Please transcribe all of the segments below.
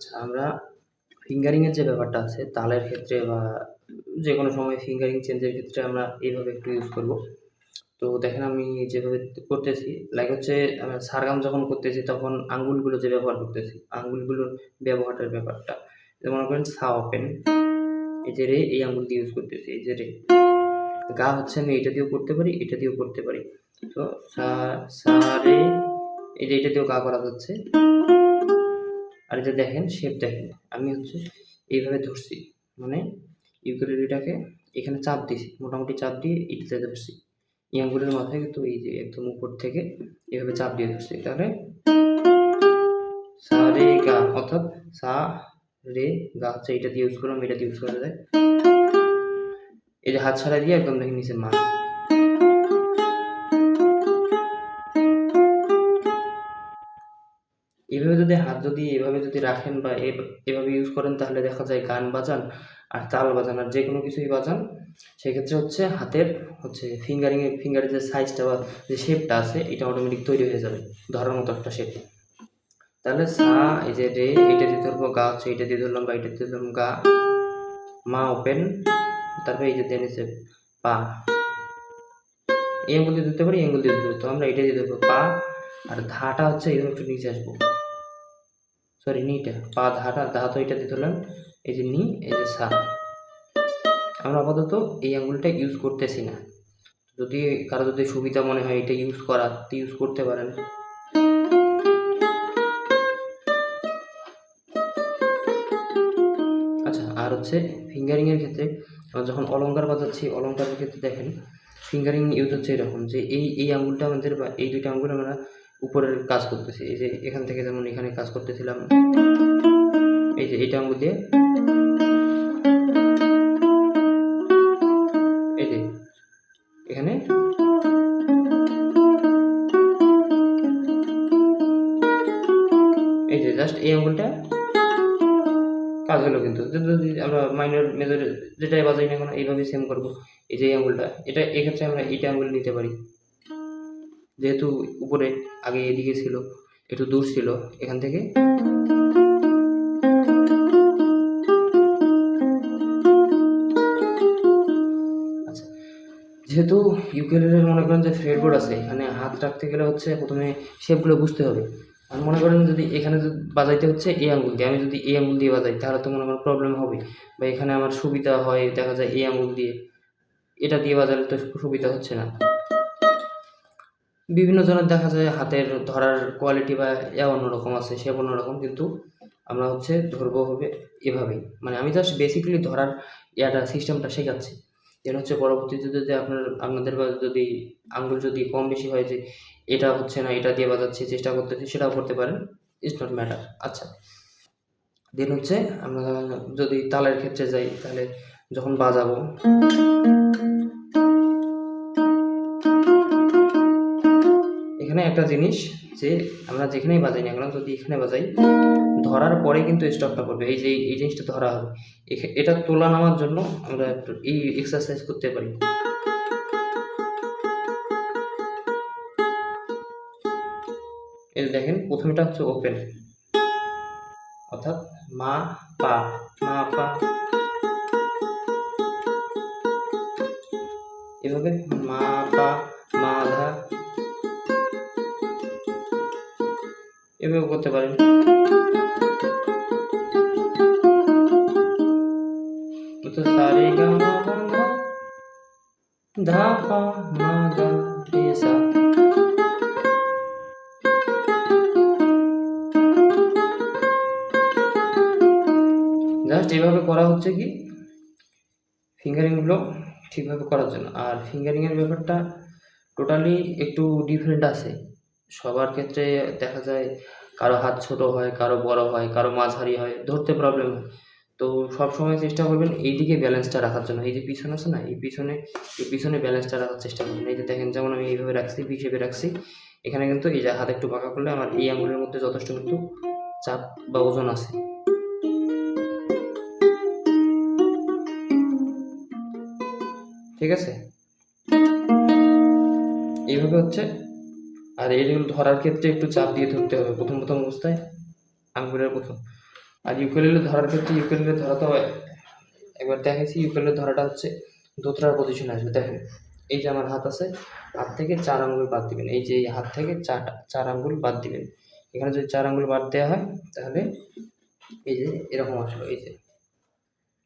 আচ্ছা, আমরা ফিঙ্গারিংয়ের যে ব্যাপারটা আছে তালের ক্ষেত্রে বা যে কোনো সময় ফিঙ্গারিং চেঞ্জের ক্ষেত্রে আমরা এইভাবে একটু ইউজ করব। তো দেখেন আমি যেভাবে করতেছি লাইক হচ্ছে সারগাম যখন করতেছি তখন আঙ্গুলগুলো যে ব্যবহার করতেছি আঙ্গুলগুলোর ব্যবহারের ব্যাপারটা। মনে করেন সা ওপেন এই যে রে এই আঙ্গুল দিয়ে ইউজ করতেছি এই যে রে। গা হচ্ছে আমি এটা দিয়েও করতে পারি এটা দিয়েও করতে পারি। তো সা সা রে এই যে এটা দিয়েও গা করা যাচ্ছে। আর যে দেখেন শেপ দেখেন, আমি হচ্ছে এইভাবে ধরছি মানে ইউকেলেলিটাকে এখানে চাপ দিয়েছি, মোটামুটি চাপ দিয়ে ইটতে ধরছি। ইয়াঙ্গুলের মাথায় কিন্তু এই যে একদম উপর থেকে এভাবে চাপ দিয়ে ধরছি, তাহলে সা রে গা, অর্থাৎ সা রে গা হচ্ছে এটা দিয়ে ইউজ করলাম, এটা দিয়ে ইউজ করা যায়। এই যে হাত ছাড়া দিয়ে একদম দেখে নিচে মা এভাবে যদি হাত যদি এভাবে যদি রাখেন বা এভাবে ইউজ করেন, তাহলে দেখা যায় গান বাজান আর তাল বাজান আর যে কোনো কিছুই বাজান। সেক্ষেত্রে হচ্ছে হাতের হচ্ছে ফিঙ্গারিং এর ফিঙ্গারের যে সাইজটা বা যে শেপটা আছে, এটা অটোমেটিক তৈরি হয়ে যাবে, ধরার মতো একটা শেপ তাহলে সা, এই যে রে, এটা দিয়ে ধরবো গা, হচ্ছে এটা দিয়ে ধরলাম বা এটা দিয়ে ধরলাম গা। মা ওপেন তারপরে এই যে দেন এসে পা। এই আঙ্গুল দিয়ে ধরতে পারি, এই আঙ্গুল দিয়ে পারি তো আমরা এটা দিয়ে ধরবো পা, আর ধাটা হচ্ছে এরকম একটু নিচে আসব। সরি নিটা পা ধাটা ধা তো এটা দিয়ে ধরলাম। এই যে নি এই যে সা। আমরা আপাতত এই আঙ্গুলটা ইউজ করতেছি না। যদি কারও যদি সুবিধা মনে হয় এটা ইউজ করার তো ইউজ করতে পারেন। আচ্ছা আর হচ্ছে ফিঙ্গারিং এর ক্ষেত্রে, আমরা যখন অলংকার বাজাচ্ছি, অলংকারের ক্ষেত্রে দেখেন ফিঙ্গারিং ইউজ হচ্ছে এরকম যে এই এই আঙ্গুলটা আমাদের বা এই দুইটা আঙ্গুল আমরা উপরের কাজ করতেছি। এই যে এখান থেকে যেমন এখানে কাজ করতেছিলাম, এই যে এইটা আঙ্গুল দিয়ে। এই যে এখানে। এই যে জাস্ট এই আঙ্গুলটা কাজ হলো কিন্তু। যদি আমরা মাইনর মেজর যেটাই বাজাই না কেন এইভাবে সেম করব। এই যে এই আঙ্গুলটা, এটা এক্ষেত্রে আমরা এইটা আঙ্গুল নিতে পারি। যেহেতু উপরে আগে এদিকে ছিল, একটু দূর ছিল, এখান থেকে। আচ্ছা যেহেতু ইউকেলেলের মনে করেন যে ফ্রেডবোর্ড আছে, এখানে হাত রাখতে গেলে হচ্ছে প্রথমে শেপগুলো বুঝতে হবে। আর মনে করেন যদি এখানে বাজাইতে হচ্ছে এই আঙ্গুল দিয়ে, আমি যদি এই আঙ্গুল দিয়ে বাজাই, তাহলে তো মনে করেন প্রবলেম হবে। বা এখানে আমার সুবিধা হয়, দেখা যায় এই আঙ্গুল দিয়ে। এটা দিয়ে বাজালে তো সুবিধা হচ্ছে না। বিভিন্ন জনের দেখা যায় হাতের ধরার কোয়ালিটি বা ইয়া অন্যরকম আছে সে অন্যরকম, কিন্তু আমরা হচ্ছে ধরবো হবে এভাবেই। মানে আমি জাস্ট বেসিক্যালি ধরার ইয়াটা সিস্টেমটা শেখাচ্ছি। যেন হচ্ছে পরবর্তীতে যদি আপনার, আপনাদের বা যদি আঙ্গুল যদি কম বেশি হয় যে এটা হচ্ছে না, এটা দিয়ে বাজাচ্ছি, চেষ্টা করতেছি, সেটাও করতে পারেন। ইটস নট ম্যাটার আচ্ছা। দেন হচ্ছে আমরা যদি তালের ক্ষেত্রে যাই, তাহলে যখন বাজাবো এখানে একটা জিনিস যে আমরা যেখানেই বাজাই না কেন, যদি এখানে বাজাই, ধরার পরে কিন্তু স্টপটা করবে এই যে, এই জিনিসটা ধরা হবে। এটা তোলা নামার জন্য আমরা এই এক্সারসাইজ করতে পারি। যে দেখেন, প্রথমটা হচ্ছে ওপেন অর্থাৎ মা, পা মা, পা। এভাবে মা, পা এভাবে করতে পারেন। তো মা সা জাস্ট এভাবে করা হচ্ছে কি? ফিঙ্গারিংগুলো ঠিকভাবে করার জন্য। আর ফিঙ্গারিংয়ের ব্যাপারটা টোটালি একটু ডিফারেন্ট আছে। সবার ক্ষেত্রে দেখা যায় কারও হাত ছোট হয়, কারও বড় হয়, কারও মাঝারি হয়, ধরতে প্রবলেম হয়। তো সব সময় চেষ্টা করবেন এই দিকে ব্যালেন্সটা রাখার জন্য। এই যে পিছনে আছে না, এই পিছনে এই পিছনে ব্যালেন্সটা রাখার চেষ্টা করবেন। এই যে দেখেন, যেমন আমি এইভাবে রাখছি হিসেবে রাখছি, এখানে কিন্তু এই যে হাত একটু বাঁকা করলে আমার এই আঙুলের মধ্যে যথেষ্ট কিন্তু চাপ বা ওজন আছে। ঠিক আছে? এইভাবে হচ্ছে আর এইগুলো ধরার ক্ষেত্রে একটু চাপ দিয়ে ধরতে হবে প্রথম প্রথম অবস্থায়, আঙ্গুলের প্রথম। আর ইউকেলেলে ধরার ক্ষেত্রে ইউকেলেলে ধরা তো একবার দেখেছি ইউকেলেলে ধরাটা হচ্ছে দোতরার পজিশনে আসবে। দেখেন, এই যে আমার হাত আছে, হাত থেকে চার আঙ্গুল বাদ দিবেন। এই যে এই হাত থেকে চার চার আঙ্গুল বাদ দিবেন। এখানে যদি চার আঙ্গুল বাদ দেওয়া হয়, তাহলে এই যে এরকম আসলো, এই যে।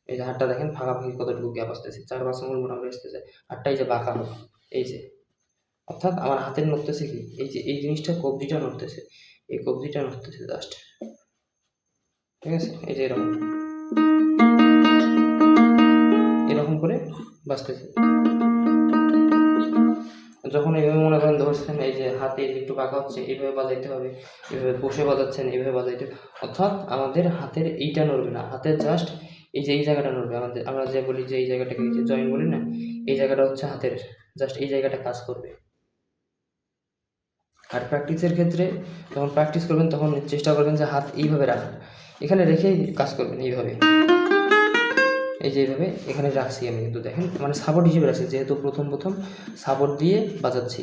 এই যে হাতটা দেখেন, ফাঁকাফাঁকি কতটুকু গ্যাপ আসতেছে। চার পাঁচ আঙ্গুল মোটামুটি আসতেছে। হাতটা এই যে বাঁকা এই যে। অর্থাৎ আমার হাতের নড়তেছে কি? এই যে, এই জিনিসটা কবজিটা নড়তেছে। এই কবজিটা নড়তেছে জাস্ট ঠিক আছে? এই যে এরকম। এরকম করে বাঁচতেছে যখন এইভাবে মনে করেন ধরছেন এই যে হাতে একটু বাঁকা হচ্ছে, এইভাবে বাজাইতে হবে, এইভাবে বসে বাজাচ্ছেন, এইভাবে বাজাইতে অর্থাৎ আমাদের হাতের এইটা নড়বে না। হাতের জাস্ট এই যে, এই জায়গাটা নড়বে। আমাদের, আমরা যে বলি যে, এই জায়গাটাকে জয়েন বলি না, এই জায়গাটা হচ্ছে হাতের। জাস্ট এই জায়গাটা কাজ করবে। আর প্র্যাকটিসের ক্ষেত্রে যখন প্র্যাকটিস করবেন, তখন চেষ্টা করবেন যে হাত এইভাবে রাখার এখানে রেখেই কাজ করবেন এইভাবে। এই যে এইভাবে এখানে রাখছি আমি কিন্তু, দেখেন? মানে সাপোর্ট হিসেবে রাখছি, যেহেতু প্রথম প্রথম সাপোর্ট দিয়ে বাজাচ্ছি।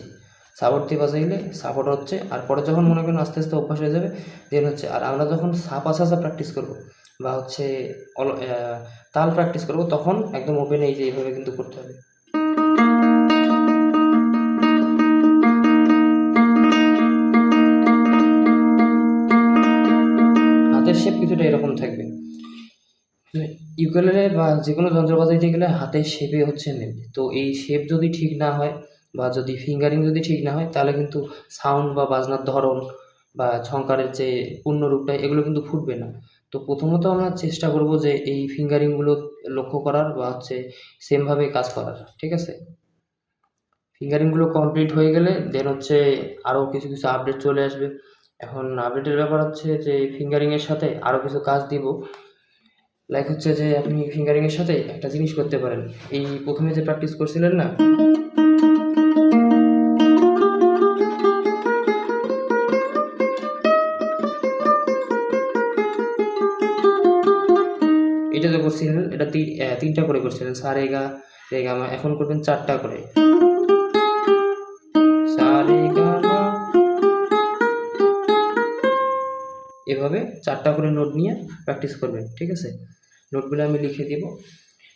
সাপোর্ট দিয়ে বাজাইলে সাপোর্ট হচ্ছে, আর পরে যখন মনে করেন আস্তে আস্তে অভ্যাস হয়ে যাবে দেন হচ্ছে, আর আমরা যখন সাপা সাসা প্র্যাকটিস করব, বা হচ্ছে তাল প্র্যাকটিস করব, তখন একদম ওপেন এই যে এইভাবে কিন্তু করতে হবে। হাতের শেপ কিছুটা এরকম থাকবে। ইউকেলেলে বা যে কোনো যন্ত্র বাজাইতে গেলে হাতের শেপে হচ্ছে মেন তো এই শেপ যদি ঠিক না হয় বা যদি ফিঙ্গারিং যদি ঠিক না হয়, তাহলে কিন্তু সাউন্ড বা বাজনার ধরন বা ঝঙ্কারের যে পূর্ণ রূপটা এগুলো কিন্তু ফুটবে না। তো প্রথমত আমরা চেষ্টা করব যে এই ফিঙ্গারিংগুলো লক্ষ্য করার বা হচ্ছে সেমভাবে কাজ করার, ঠিক আছে? ফিঙ্গারিংগুলো কমপ্লিট হয়ে গেলে দেন হচ্ছে আরও কিছু কিছু আপডেট চলে আসবে। এখন আপডেটের ব্যাপার হচ্ছে যে ফিঙ্গারিংয়ের সাথে আরও কিছু কাজ দিব। লাইক হচ্ছে যে আপনি ফিঙ্গারিংয়ের সাথে একটা জিনিস করতে পারেন। এই প্রথমে যে প্র্যাকটিস করছিলেন না? এটা যে করছিলেন, এটা তিন- তিনটা করে করছিলেন। সা রে গা রে গা মা এখন করবেন চারটা করে। সা রে এভাবে চারটা করে নোট নিয়ে প্র্যাকটিস করবেন ঠিক আছে? নোটগুলো আমি লিখে দিব।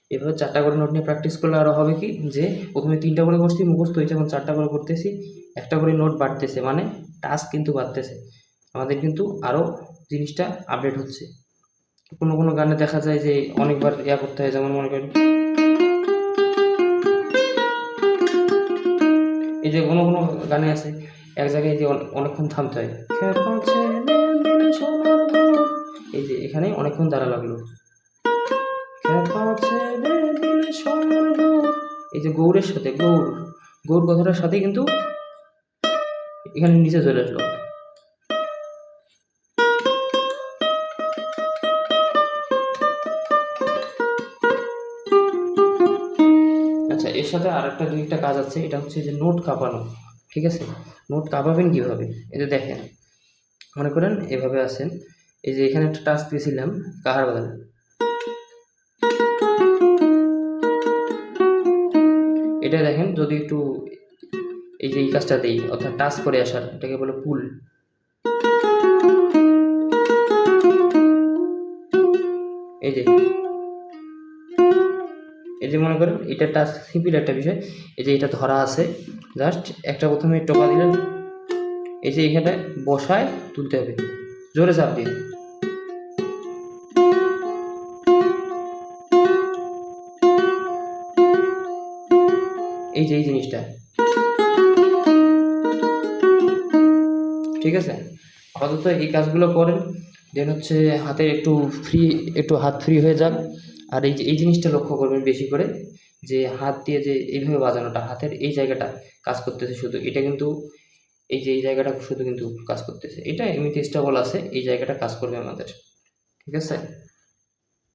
এভাবে চারটা করে নোট নিয়ে প্র্যাকটিস করলে আরও হবে কি? যে প্রথমে তিনটা করে করছি, মুখস্থ হয়েছে, এখন চারটা করে করতেছি। একটা করে নোট বাড়তেছে মানে টাস্ক কিন্তু বাড়তেছে। আমাদের কিন্তু আরও জিনিসটা আপডেট হচ্ছে। কোনো কোনো গানে দেখা যায় যে অনেকবার ইয়া করতে হয়, যেমন মনে করেন এই যে কোনো কোনো গানে আছে, এক জায়গায় যে অনে- অনেকক্ষণ থামতে হয়। এই যে এখানে অনেকক্ষণ দাঁড়া লাগল। এই যে গৌরের সাথে, গৌর। গৌর কথাটার সাথে কিন্তু এখানে নিচে চলে আসলো। আচ্ছা এর সাথে আরেকটা দুইটা কাজ আছে, এটা হচ্ছে যে নোট কাঁপানো, ঠিক আছে? নোট কাঁপাবেন কীভাবে? এই দেখেন, মনে করেন এভাবে আছেন। এই যে এখানে একটা টাস্ক দিয়েছিলাম, কাহার বাজানো এটা দেখেন, যদি একটু এই যে এই কাজটা দিই, অর্থাৎ টাচ করে আসার, এটাকে বলে পুল। এই যে এই যে মনে করেন, এটা টাচ সিম্পল একটা বিষয়। এই যে এটা ধরা আছে, জাস্ট একটা প্রথমে টোকা দিলেন, এই যে এখানে বসায় তুলতে হবে। জোরে চাপ দিয়ে। এই যে এই জিনিসটা। ঠিক আছে? আপাতত এই কাজগুলো করেন। দেন হচ্ছে হাতে একটু ফ্রি একটু হাত ফ্রি হয়ে যাক আর এই যে, এই জিনিসটা লক্ষ্য করবেন বেশি করে যে, হাত দিয়ে যে, এইভাবে বাজানোটা, হাতের এই জায়গাটা কাজ করতেছে শুধু। এটা কিন্তু, এই যে, এই জায়গাটা শুধু কিন্তু কাজ করতেছে। এটা এমনিতে স্টেবল আছে, এই জায়গাটা কাজ করবে আমাদের। ঠিক আছে?